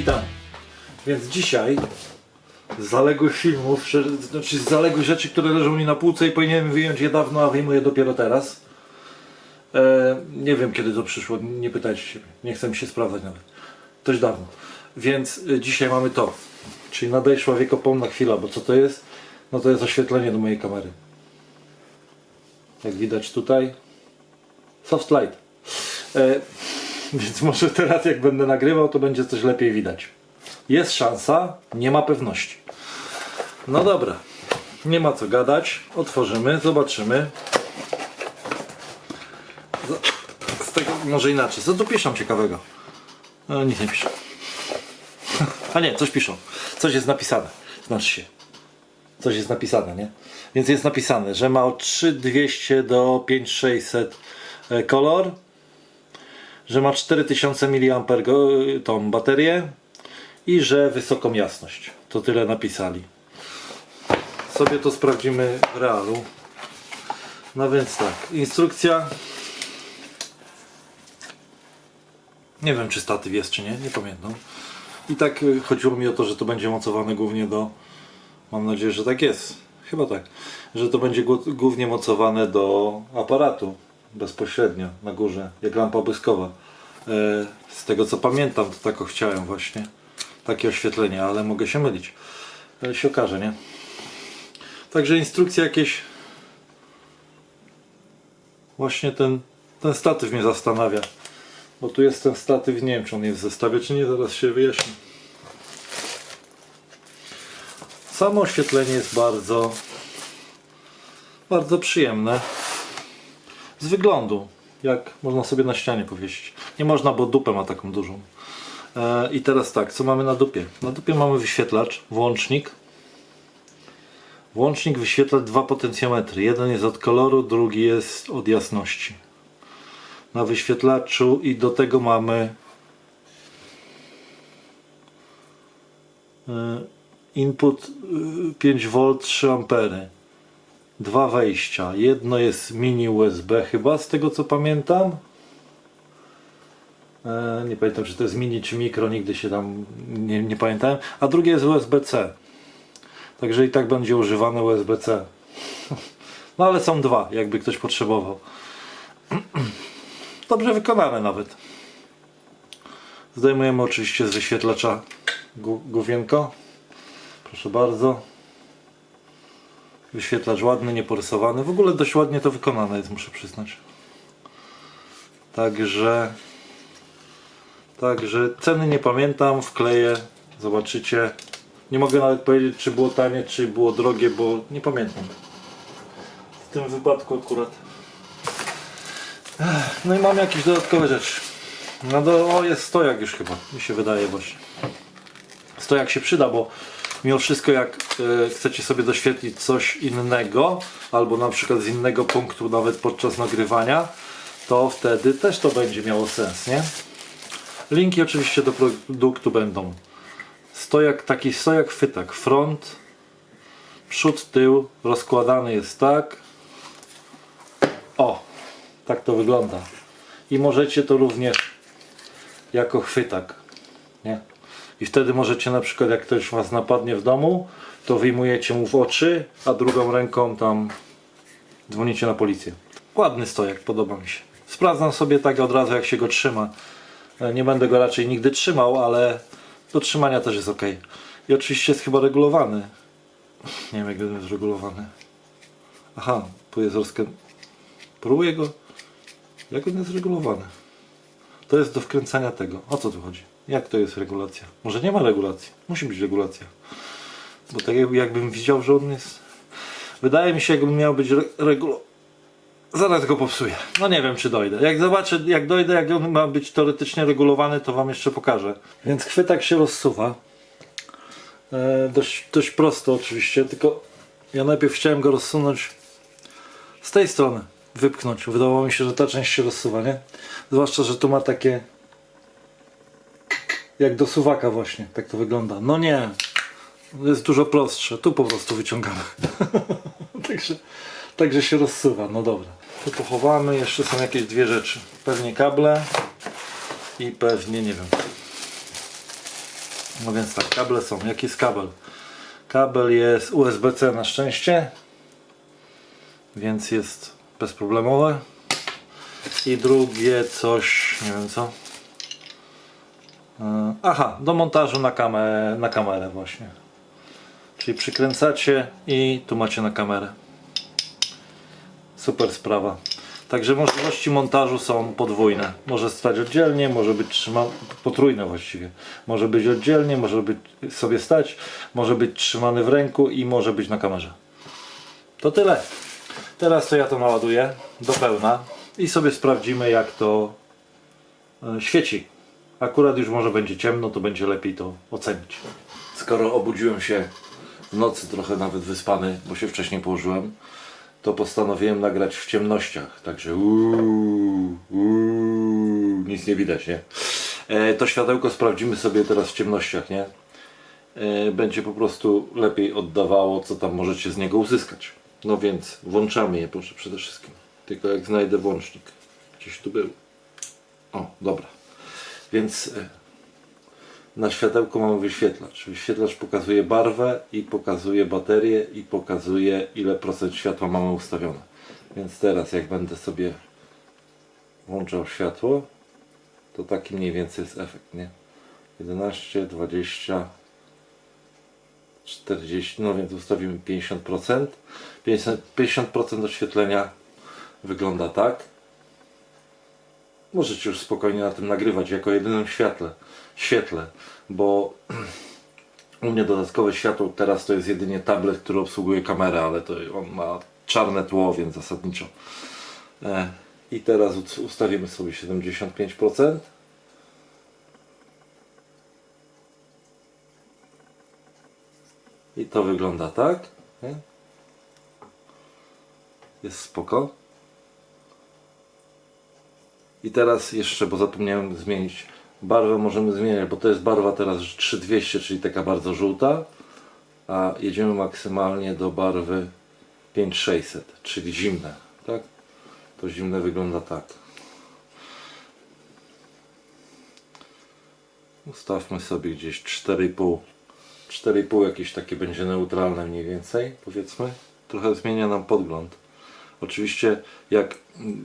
Witam. Więc dzisiaj zaległych filmów, znaczy zaległych rzeczy, które leżą mi na półce i powinienem wyjąć je dawno, a wyjmuję dopiero teraz. E, nie wiem kiedy to przyszło, nie pytajcie się. Nie chcę mi się sprawdzać nawet. Dość dawno. Więc e, dzisiaj mamy to. Czyli nadejszła wiekopomna chwila, bo co to jest? No to jest oświetlenie do mojej kamery. Jak widać tutaj. Soft light. E, więc może teraz jak będę nagrywał, to będzie coś lepiej widać. Jest szansa, nie ma pewności. No dobra, nie ma co gadać. Otworzymy, zobaczymy. Z- tego może inaczej. Co tu piszą ciekawego? No, nic nie piszą. A nie, coś piszą. Coś jest napisane. Znaczy się. Coś jest napisane, nie? Więc jest napisane, że ma od 3200 do 5600 e, kolor, że ma 4000 mAh go- tą baterię i że wysoką jasność. To tyle napisali. Sobie to sprawdzimy w realu. No więc tak, instrukcja. Nie wiem czy statyw jest czy nie, nie pamiętam. I tak y, chodziło mi o to, że to będzie mocowane głównie do. Mam nadzieję, że tak jest. Chyba tak. Że to będzie głó- głównie mocowane do aparatu bezpośrednio na górze, jak lampa błyskowa. E, Z tego co pamiętam, to tak chciałem właśnie. Takie oświetlenie, ale mogę się mylić. Ale się okaże, nie? Także instrukcje jakieś. Właśnie ten, ten statyw mnie zastanawia. Bo tu jest ten statyw, nie wiem czy on jest w zestawie, czy nie, zaraz się wyjaśni. Samo oświetlenie jest bardzo, bardzo przyjemne. Z wyglądu, jak można sobie na ścianie powiesić. Nie można, bo dupę ma taką dużą. E, I teraz tak, co mamy na dupie? Na dupie mamy wyświetlacz, włącznik. Włącznik wyświetla dwa potencjometry. Jeden jest od koloru, drugi jest od jasności. Na wyświetlaczu i do tego mamy e, input y, 5V 3 ampery. Dwa wejścia. Jedno jest mini USB chyba z tego co pamiętam. E, nie pamiętam czy to jest mini czy mikro, nigdy się tam nie, nie pamiętałem. A drugie jest USB-C. Także i tak będzie używane USB-C. No ale są dwa, jakby ktoś potrzebował. Dobrze wykonane nawet. Zdejmujemy oczywiście z wyświetlacza główienko. Proszę bardzo. Wyświetlacz ładny, nieporysowany. W ogóle dość ładnie to wykonane jest, muszę przyznać. Także Także ceny nie pamiętam, wkleję, zobaczycie. Nie mogę nawet powiedzieć, czy było tanie, czy było drogie, bo nie pamiętam. W tym wypadku akurat. No i mam jakieś dodatkowe rzeczy. No do, o, jest stojak już chyba, mi się wydaje właśnie. Stojak się przyda, bo mimo wszystko jak e, chcecie sobie doświetlić coś innego, albo na przykład z innego punktu nawet podczas nagrywania, to wtedy też to będzie miało sens, nie? Linki oczywiście do produktu będą. Stojak, taki stojak chwytak, front, przód, tył, rozkładany jest tak. O, tak to wygląda. I możecie to również jako chwytak, nie? I wtedy możecie na przykład jak ktoś was napadnie w domu, to wyjmujecie mu w oczy, a drugą ręką tam dzwonicie na policję. Ładny stojak, podoba mi się. Sprawdzam sobie tak od razu jak się go trzyma. E, Nie będę go raczej nigdy trzymał, ale do trzymania też jest ok. I oczywiście jest chyba regulowany. Nie wiem jak jest regulowany. Aha, tu jest rozkę... Próbuję go... Jak on jest regulowany? To jest do wkręcania tego. O co tu chodzi? Jak to jest regulacja? Może nie ma regulacji? Musi być regulacja. Bo tak jakby- jakbym widział, że on jest... Wydaje mi się, jakbym miał być re. Zaraz go popsuję. No nie wiem, czy dojdę. Jak zobaczę, jak dojdę, jak on ma być teoretycznie regulowany, to wam jeszcze pokażę. Więc chwytak się rozsuwa. E, dość, dość prosto oczywiście, tylko ja najpierw chciałem go rozsunąć z tej strony. Wypchnąć. Wydawało mi się, że ta część się rozsuwa, nie? Zwłaszcza, że tu ma takie jak do suwaka właśnie. Tak to wygląda. No nie. Jest dużo prostsze. Tu po prostu wyciągamy. Także, także się rozsuwa. No dobra. Tu pochowamy. Jeszcze są jakieś dwie rzeczy. Pewnie kable i pewnie, nie wiem. No więc tak, kable są. Jaki jest kabel? Kabel jest USB-C na szczęście, więc jest bezproblemowe. I drugie coś, nie wiem co. E, Aha, do montażu na, kamerę, na kamerę właśnie. Czyli przykręcacie i tu macie na kamerę. Super sprawa. Także możliwości montażu są podwójne. Może stać oddzielnie, może być trzyma... potrójne właściwie. Może być oddzielnie, może być sobie stać, może być trzymany w ręku i może być na kamerze. To tyle. Teraz to ja to naładuję do pełna i sobie sprawdzimy jak to e, świeci. Akurat już może będzie ciemno, to będzie lepiej to ocenić. Skoro obudziłem się w nocy trochę nawet wyspany, bo się wcześniej położyłem, to postanowiłem nagrać w ciemnościach. Także uuu, uuu, nic nie widać, nie? E, to światełko sprawdzimy sobie teraz w ciemnościach, nie? E, będzie po prostu lepiej oddawało, co tam możecie z niego uzyskać. No więc włączamy je proszę przede wszystkim. Tylko jak znajdę włącznik. Gdzieś tu był. O, dobra. Więc e, na światełku mamy wyświetlacz. Wyświetlacz pokazuje barwę i pokazuje baterię i pokazuje ile procent światła mamy ustawione. Więc teraz jak będę sobie włączał światło, to taki mniej więcej jest efekt, nie? 11, 20, 40, no więc ustawimy 50%. 50%, 50% oświetlenia wygląda tak. Możecie już spokojnie na tym nagrywać jako jedynym świetle, świetle, bo u mnie dodatkowe światło teraz to jest jedynie tablet, który obsługuje kamerę, ale to on ma czarne tło, więc zasadniczo. E, I teraz ustawimy sobie 75%. To wygląda tak. Jest spoko. I teraz jeszcze, bo zapomniałem zmienić barwę, możemy zmieniać, bo to jest barwa teraz 3200, czyli taka bardzo żółta, a jedziemy maksymalnie do barwy 5600, czyli zimne, tak? To zimne wygląda tak. Ustawmy sobie gdzieś 4,5 4,5 jakieś takie będzie neutralne mniej więcej, powiedzmy. Trochę zmienia nam podgląd. Oczywiście jak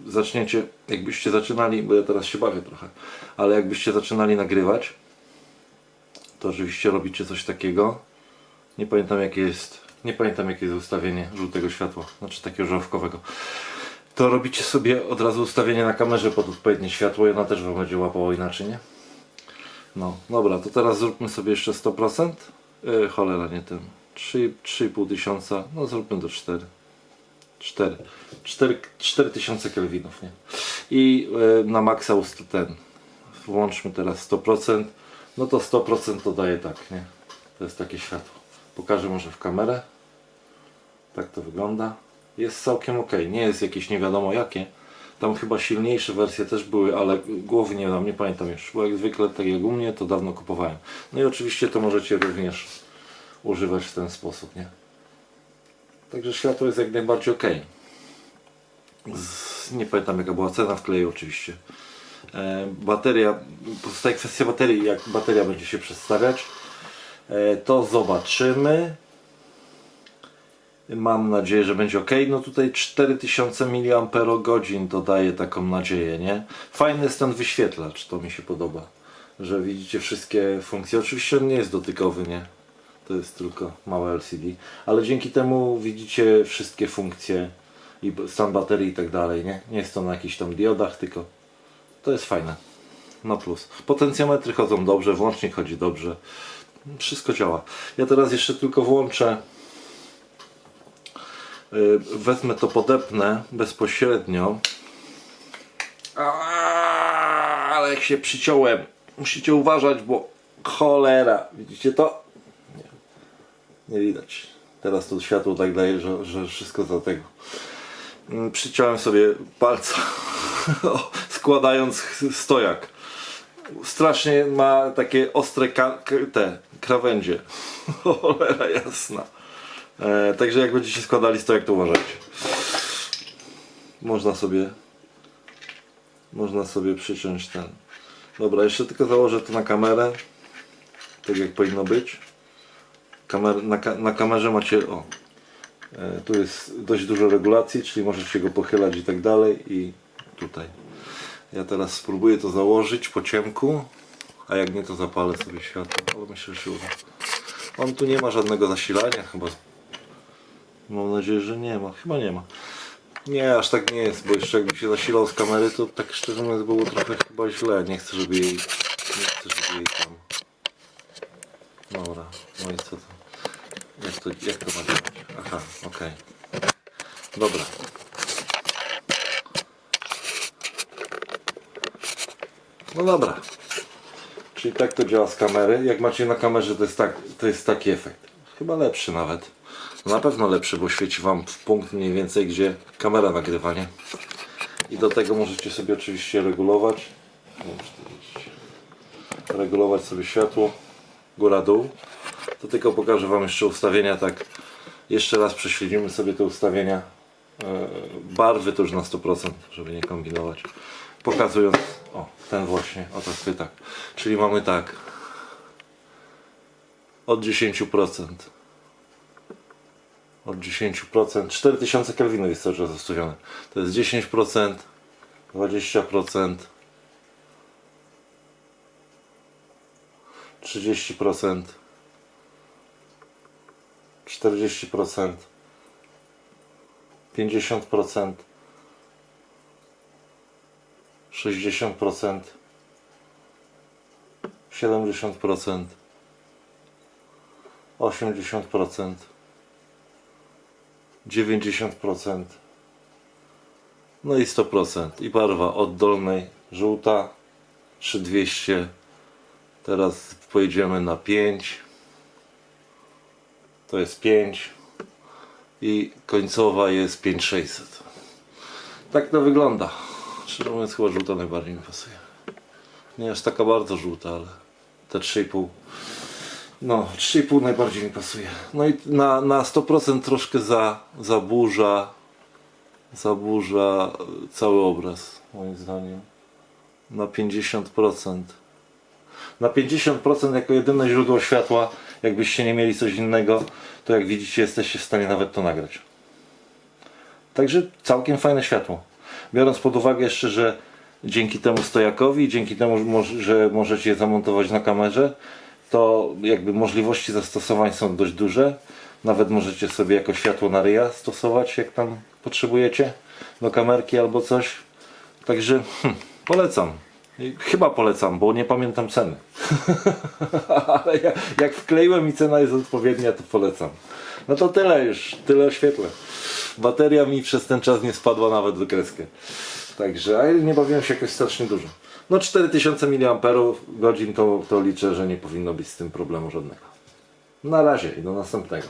zaczniecie, jakbyście zaczynali, bo ja teraz się bawię trochę, ale jakbyście zaczynali nagrywać, to oczywiście robicie coś takiego. Nie pamiętam jakie jest, nie pamiętam jakie jest ustawienie żółtego światła, znaczy takiego żarówkowego. To robicie sobie od razu ustawienie na kamerze pod odpowiednie światło i ona też wam będzie łapało inaczej, nie? No, dobra, to teraz zróbmy sobie jeszcze 100%. Yy, cholera, nie ten. 3 3,5 tysiąca, no zróbmy do 4. 4. 4, 4000 kelwinów, nie? I yy, na maksa ten. Włączmy teraz 100%. No to 100% to daje tak, nie? To jest takie światło. Pokażę może w kamerę. Tak to wygląda. Jest całkiem ok. Nie jest jakieś nie wiadomo jakie. Tam chyba silniejsze wersje też były, ale głowy nie dam, nie pamiętam już. Bo jak zwykle, tak jak u mnie, to dawno kupowałem. No i oczywiście to możecie również używać w ten sposób, nie? Także światło jest jak najbardziej ok. Z, nie pamiętam jaka była cena wkleju oczywiście. E, bateria, pozostaje kwestia baterii, jak bateria będzie się przedstawiać. E, to zobaczymy. Mam nadzieję, że będzie ok. No tutaj 4000 mAh dodaje taką nadzieję, nie? Fajny jest ten wyświetlacz, to mi się podoba. Że widzicie wszystkie funkcje. Oczywiście on nie jest dotykowy, nie? To jest tylko małe LCD. Ale dzięki temu widzicie wszystkie funkcje i stan baterii i tak dalej, nie? Nie jest to na jakichś tam diodach, tylko to jest fajne. No plus. Potencjometry chodzą dobrze, włącznik chodzi dobrze. Wszystko działa. Ja teraz jeszcze tylko włączę wezmę to podepnę bezpośrednio. Aaaa, Ale jak się przyciąłem, musicie uważać, bo cholera, widzicie to? Nie, nie widać. Teraz to światło tak daje, że, że wszystko za tego. Mm, Przyciąłem sobie palca, składając stojak. Strasznie ma takie ostre te krawędzie. Cholera jasna. E, także jak będziecie składali stojak, to uważajcie. Można sobie można sobie przyciąć ten. Dobra, jeszcze tylko założę to na kamerę. tak jak powinno być. Kamer, na, na kamerze macie, o, e, tu jest dość dużo regulacji, czyli możecie go pochylać i tak dalej i tutaj. Ja teraz spróbuję to założyć po ciemku, a jak nie to zapalę sobie światło, ale myślę, że uda. On tu nie ma żadnego zasilania chyba. Mam nadzieję, że nie ma. Chyba nie ma. Nie, aż tak nie jest, bo jeszcze jakby się zasilał z kamery, to tak szczerze mówiąc było trochę chyba źle. Nie chcę, żeby jej, nie chcę, żeby jej tam... Dobra, no i co to? Jak to, jak to ma działać? Aha, okej. Dobra. No dobra. Czyli tak to działa z kamery. Jak macie na kamerze, to jest, tak, to jest taki efekt. Chyba lepszy nawet. Na pewno lepszy, bo świeci Wam w punkt mniej więcej, gdzie kamera nagrywa, nie? I do tego możecie sobie oczywiście regulować. Nie, 40. Regulować sobie światło. Góra-dół. To tylko pokażę Wam jeszcze ustawienia tak. Jeszcze raz prześledzimy sobie te ustawienia. E, Barwy to już na 100%, żeby nie kombinować. Pokazując, o ten właśnie, o tak, tak. Czyli mamy tak. Od 10%. Od 10%. 4000 Kelvinów jest cały czas ustawione. To jest 10%, 20%, 30%, 40%, 50%, 60%, 70%, 80%, 90%, no i 100%. I barwa od dolnej żółta 3200. Teraz pojedziemy na 5. To jest 5 i końcowa jest 5600. Tak to wygląda. Szczerze mówiąc chyba żółta najbardziej mi pasuje. Nie aż taka bardzo żółta, ale te 3,5. No, 3,5 najbardziej mi pasuje. No i na, na 100% troszkę za, zaburza zaburza cały obraz, moim zdaniem. Na 50%. Na 50% jako jedyne źródło światła, jakbyście nie mieli coś innego, to jak widzicie jesteście w stanie nawet to nagrać. Także całkiem fajne światło. Biorąc pod uwagę jeszcze, że dzięki temu stojakowi, dzięki temu, że możecie je zamontować na kamerze, to jakby możliwości zastosowań są dość duże. Nawet możecie sobie jako światło na ryja stosować, jak tam potrzebujecie do kamerki albo coś. Także hmm, polecam. Chyba polecam, bo nie pamiętam ceny. Ale ja, jak wkleiłem i cena jest odpowiednia, to polecam. No to tyle już, tyle o świetle. Bateria mi przez ten czas nie spadła nawet do kreskę. Także, a nie bawiłem się jakoś strasznie dużo. No 4000 mAh to, to liczę, że nie powinno być z tym problemu żadnego. Na razie i do następnego.